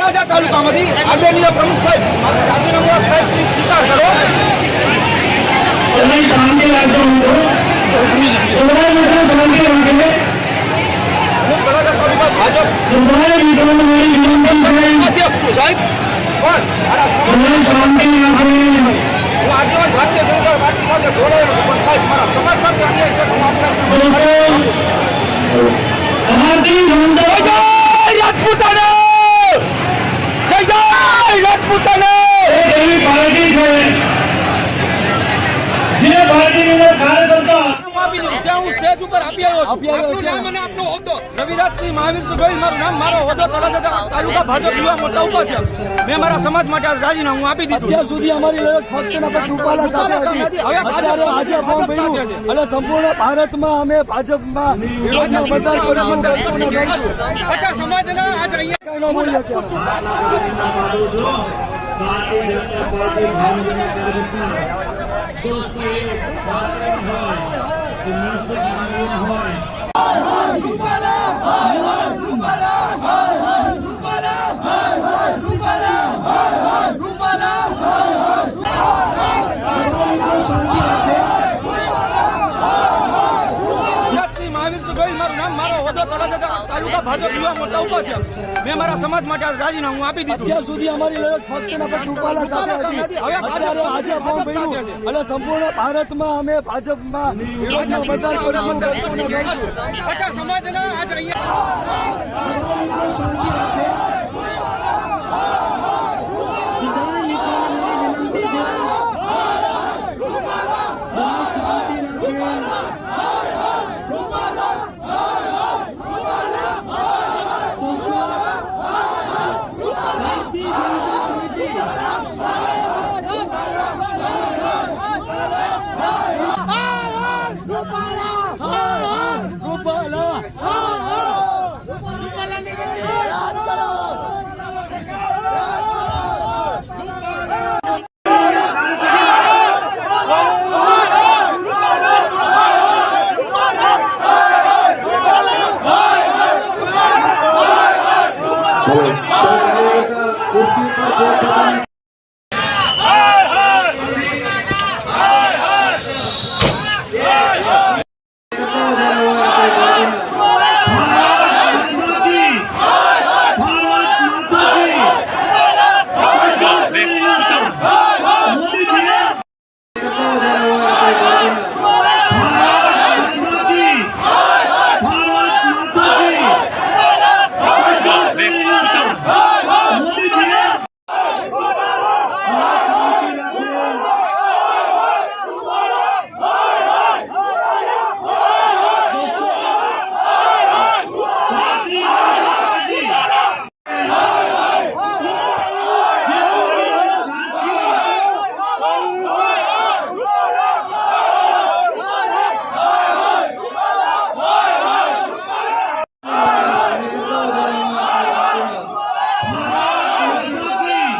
તળાજા તાલુકામાંથી આદરણીય પ્રમુખ સાહેબ રાજીનામું સાહેબ શ્રી સ્વીકાર કરો તમે શાંતિ રાખજો થોડા લોકો શાંતિ રાખે હું તળાજા તાલુકા ભાજપ તમારા મિત્રોને મારી વિનંતી છે અધ્યક્ષ છું સાહેબ પણ મારા તમે શાંતિ રાખે હું આગેવાન ભારતીય જનતા પાર્ટી સાથે જોડાયેલો છું પણ સાહેબ મારા સમાજ સાથે અન્યાય છે તો હું આપને ભારતીય જનતા જય રાજપૂતાના ઉપર આપી આવ્યો છું આપનું નામ અને આપનો હોદ્દો. રવિરાજસિંહ મહાવીરસિંહ ગોહિલ મારું નામ મારો હોદ્દો તળાજા તાલુકા ભાજપ યુવા મોરચા ઉપાધ્યક્ષ. મેં મારા સમાજ માટે રાજીનામું આપી દીધું અત્યાર સુધી અમારી લડત ફક્ત ને ફક્ત રૂપાલા સાથે હતી. અત્યારે આજે ફોર્મ ભર્યું. અને સંપૂર્ણ ભારતમાં અમે ભાજપમાં વિરોધમાં મતદાન કરીશું કરશું ને કરશું પચાસ સમાજના આજ અહીંયા કઈ ન મળ્યો ક્યારે. રવિરાજસિંહ મહાવીરસિંહ ગોહિલ મારું નામ મારો હોદ્દો તાલુકા ભાજપ યુવા મોરચા ઉપાધ્યક્ષ. મેં મારા સમાજ માટે રાજીનામું આપી દીધું અત્યાર સુધી અમારી લડત ફક્ત ને રૂપાલા સાથે હતી. અત્યારે આજે અને સંપૂર્ણ ભારતમાં અમે ભાજપમાં પચાસ સમાજના આજ અહીંયા Come on.